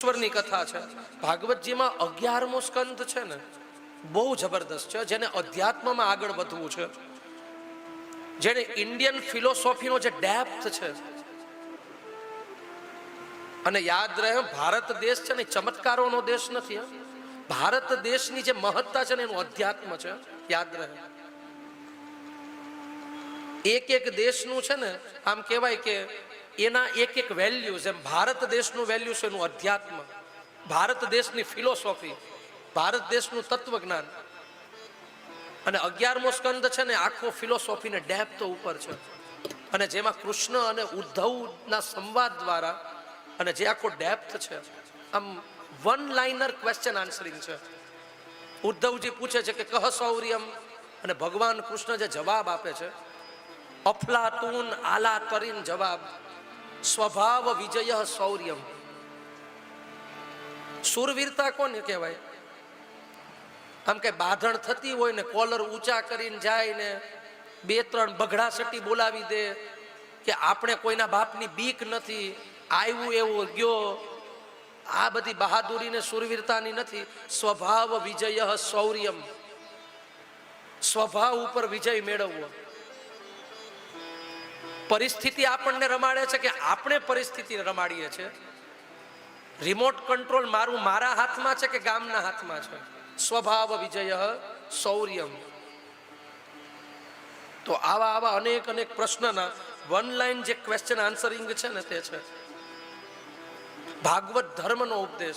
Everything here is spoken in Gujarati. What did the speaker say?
ઈશ્વરની કથા છે. ભાગવતજીમાં અગિયારમો સ્કંદ છે ને, બહુ જબરદસ્ત છે, જેને અધ્યાત્મમાં આગળ વધવું છે. જેને ઇન્ડિયન ફિલોસોફીનો જે ડેપ્થ છે, અને યાદ રહે, ભારત દેશ છે ને ચમત્કારોનો દેશ નથી ભારત દેશની જે મહત્તા છે ને, એનું અધ્યાત્મ છે, યાદ રહે. એક એક દેશનું છે ને, આમ કહેવાય કે એના એક એક વેલ્યુઝ એમ ભારત દેશનું વેલ્યુ છે એનું અધ્યાત્મ, ભારત દેશની ફિલોસોફી ભારત દેશનું તત્વજ્ઞાન. અને અગિયારમો સ્કંદ છે ને આખો ફિલોસોફીને ડેપ્થ ઉપર છે. અને જેમાં કૃષ્ણ અને ઉદ્ધવના સંવાદ દ્વારા અને જે આખો ડેપ્થ છે, આમ વન લાઇનર ક્વેશ્ચન આન્સરિંગ છે. ઉદ્ધવજી પૂછે છે કે કહ સૌર્યમ અને ભગવાન કૃષ્ણ જે જવાબ આપે છે, અફલાતુન આલા તરીન જવાબ. સ્વભાવ વિજય શૌર્યમ. સુરવીરતા કોને કહેવાય? આમ કે બાંધણ થતી હોય ને કોલર ઊંચા કરીને જાય ને બે ત્રણ બગડા સટી બોલાવી દે કે આપણે કોઈના બાપની બીક નથી, આવ્યું એવું ગયો. આ બધી બહાદુરી ને સુરવીરતાની નથી. સ્વભાવ વિજય શૌર્યમ. સ્વભાવ ઉપર વિજય મેળવવો. પરિસ્થિતિ આપણને રમાડે છે કે આપણે પરિસ્થિતિ રમાડીએ છીએ રિમોટ કંટ્રોલ મારું મારા હાથમાં છે કે ગામના હાથમાં છે? સ્વભાવ વિજય, શૌર્યમ. તો આવા આવા અનેક અનેક પ્રશ્નના વન લાઈન જે ક્વેશ્ચન આન્સરિંગ છે ને તે છે. ભાગવત ધર્મનો ઉપદેશ.